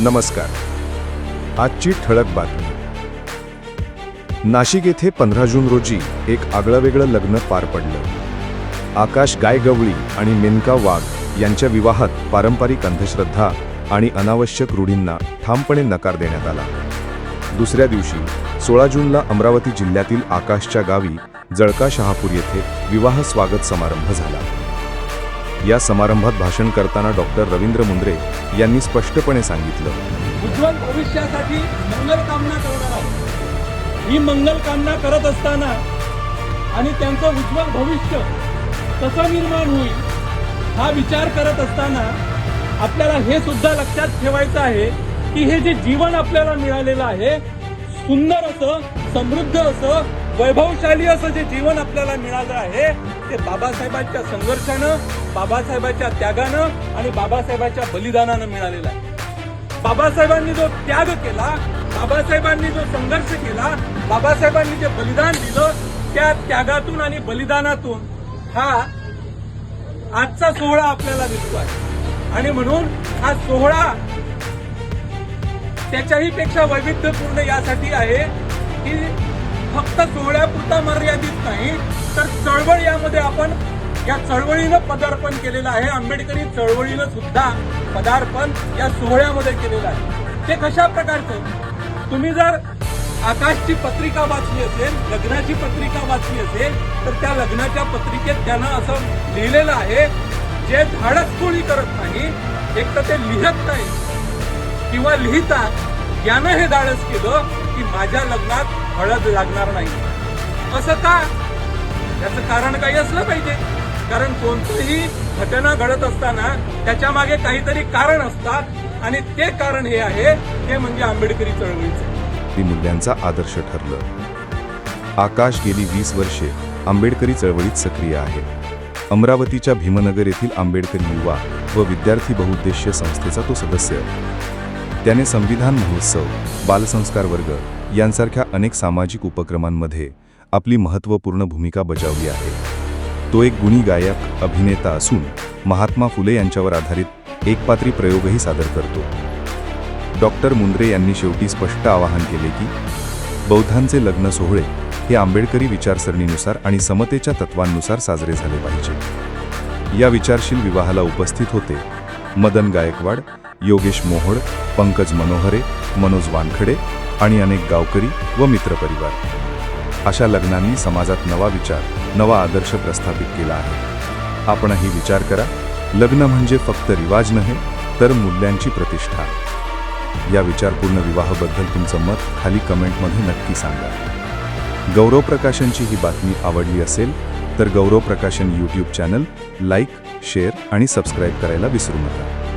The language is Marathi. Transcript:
नमस्कार. आजची ठळक बातमी. नाशिक येथे पंधरा जून रोजी एक आगळंवेगळं लग्न पार पडलं. आकाश गायगवळी आणि मेनका वाघ यांच्या विवाहात पारंपरिक अंधश्रद्धा आणि अनावश्यक रूढींना ठामपणे नकार देण्यात आला. दुसऱ्या दिवशी सोळा जूनला अमरावती जिल्ह्यातील आकाशच्या गावी जळका शहापूर येथे विवाह स्वागत समारंभ झाला. या समारंभात भाषण करताना डॉक्टर रवींद्र मुंद्रे यांनी स्पष्टपणे सांगितलं. उज्ज्वल भविष्यासाठी मंगल कामना करणार आहोत. ही मंगल कामना करत असताना आणि त्यांचं उज्ज्वल भविष्य कसं निर्माण होईल हा विचार करत असताना आपल्याला हे सुद्धा लक्षात ठेवायचं आहे की हे जे जीवन आपल्याला मिळालेलं आहे सुंदर असं समृद्ध असं वैभवशाली असं जे जीवन आपल्याला मिळालं आहे ते बाबासाहेबांच्या संघर्षानं बाबासाहेबांच्या त्यागानं आणि बाबासाहेबांच्या बलिदानानं मिळालेलं आहे. बाबासाहेबांनी जो त्याग केला बाबासाहेबांनी जो संघर्ष केला बाबासाहेबांनी जे बलिदान दिलं त्या त्यागातून आणि बलिदानातून हा आजचा सोहळा आपल्याला दिसतो आहे आणि म्हणून हा सोहळा त्याच्याही पेक्षा वैविध्यपूर्ण यासाठी आहे की फक्त सोहळ्यापुरता मर्यादित नाही तर चळवळ यामध्ये आपण या चळवळीनं पदार्पण केलेलं आहे. आंबेडकरी चळवळीनं सुद्धा पदार्पण या सोहळ्यामध्ये केलेलं आहे. ते कशा प्रकारचं तुम्ही जर आकाशची पत्रिका वाचली असेल लग्नाची पत्रिका वाचली असेल तर त्या लग्नाच्या पत्रिकेत त्यानं असं लिहिलेलं आहे जे धाडस कोणी करत नाही एक तर ते लिहत नाही किंवा लिहितात यानं हे धाडस केलं की माझ्या लग्नात हळद लागणार नाही. असं का? याचं कारण काही असलं पाहिजे. कारण कोणतीही घटना घडत असताना त्याच्यामागे काहीतरी कारण असतात आणि ते कारण हे आहे ते म्हणजे आंबेडकरी चळवळीचं. ती मूल्यांचा आदर्श ठरलं. आकाश गेली वीस वर्षे आंबेडकरी चळवळीत सक्रिय आहे. अमरावतीच्या भीमनगर येथील आंबेडकरी युवा व विद्यार्थी बहुउद्देशीय संस्थेचा तो सदस्य. त्याने संविधान महोत्सव बालसंस्कार वर्ग यांसारख्या अनेक सामाजिक उपक्रमांमध्ये आपली महत्त्वपूर्ण भूमिका बजावली आहे. तो एक गुणी गायक अभिनेता असून महात्मा फुले यांच्यावर आधारित एकपात्री प्रयोगही सादर करतो. डॉक्टर मुंद्रे यांनी शेवटी स्पष्ट आवाहन केले की बौद्धांचे लग्न सोहळे हे आंबेडकरी विचारसरणीनुसार आणि समतेच्या तत्वांनुसार साजरे झाले पाहिजे. या विचारशील विवाहाला उपस्थित होते मदन गायकवाड योगेश मोहोळ पंकज मनोहरे मनोज वानखडे आणि अनेक गावकरी व मित्रपरिवार. अशा लग्नांनी समाजात नवा विचार नवा आदर्श प्रस्थापित केला आहे. आपणही विचार करा लग्न म्हणजे फक्त रिवाज नव्हे तर मूल्यांची प्रतिष्ठा. या विचारपूर्ण विवाहाबद्दल तुमचं मत खाली कमेंटमध्ये नक्की सांगा. गौरव प्रकाशनची ही बातमी आवडली असेल तर Gaurav Prakashan YouTube channel like share आणि सबस्क्राईब करायला विसरू नका.